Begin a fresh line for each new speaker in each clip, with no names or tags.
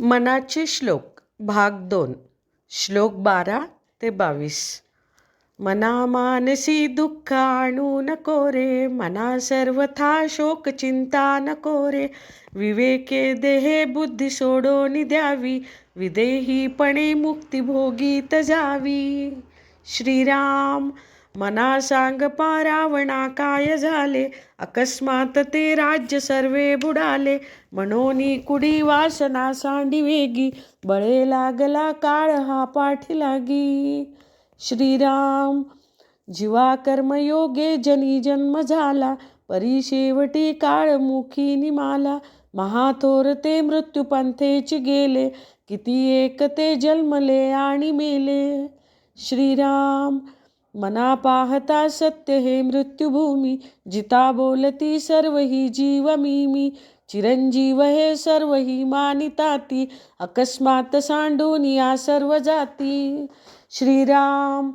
मनाचे श्लोक भाग दोन श्लोक बारा ते बावीस. मना मानसी दुःख आणू नको रे. मना सर्वथा शोक चिंता नको रे. विवेके देहे बुद्धी सोडून द्यावी विदेहीपणे मुक्ती भोगीत जावी. श्रीराम मना सांग पा रावणा काय झाले? अकस्मात ते राज्य सर्वे बुडाले. मनोनी कुडी वासना सांडी वेगी. बळे लागला काळ हा पाठी लागी श्रीराम जीवा कर्मयोगे जनी जन्म झाला. परी शेवटी काळ मुखी निमाला. महाथोर ते मृत्यूपंथेची गेले. किती एक ते जन्मले आणि मेले. श्रीराम मना पाहता सत्य हे मृत्युभूमी जिता बोलती सर्व ही जीव मी मी चिरंजीव हे सर्व ही मानिताती अकस्मात सांडून या सर्व जाती. श्रीराम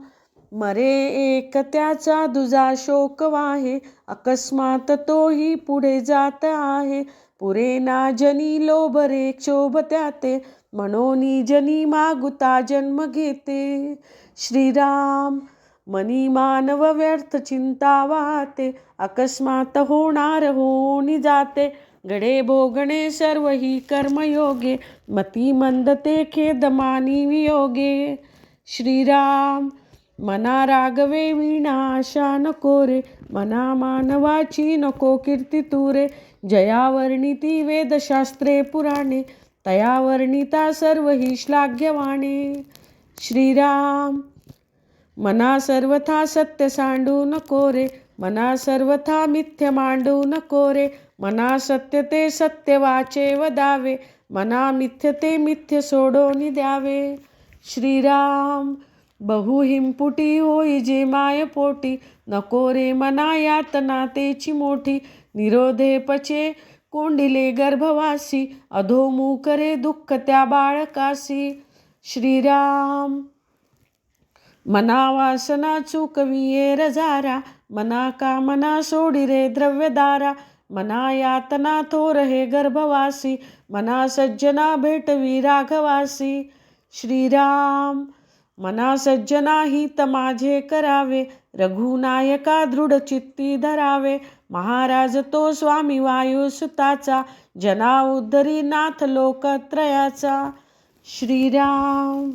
मरे एक त्याचा दुजा शोक वाहे अकस्मात तोही पुढे जात आहे. पुरे ना जनी लोभ रे क्षोभ त्याते मनोनी जनी मागुता जन्म घेते. श्रीराम मनी मानव व्यर्थ चिंता वाहते अकस्मात होणार होऊन जाते. गडे भोगणे सर्व ही कर्मयोगे मती मंदते खेदमानी वियोगे. श्रीराम मना रागवे विना आशा नको रे मना मानवाची नको कीर्ती तुरे जया वर्णिती वेदशास्त्रे पुराणे तया वर्णिता सर्व ही श्लाघ्यवाणे. श्रीराम मना सर्वथा सत्य सांडू नको रे. मना सर्वथा मिथ्य मांडू नको रे. मना सत्य ते सत्य वाचे वदावे मना मिथ्य ते मिथ्य सोडून द्यावे. श्रीराम बहु हिमपुटी होई जे माय पोटी. नको रे मना यातना तेची मोठी. निरोधे पचे कोंडिले गर्भवासी. अधोमुख रे दुःख त्या बाळकासी. श्रीराम मना वासना चुकविये रजारा मना कामना सोडी रे द्रव्यदारा मना यातना थोर हे गर्भवासी मना सज्जना भेटवी राघवासी श्रीराम मना सज्जना हित माझे करावे रघुनायका दृढ चित्ती धरावे महाराज तो स्वामी वायुसुताचा जना उद्धरी नाथ लोकत्रयाचा श्रीराम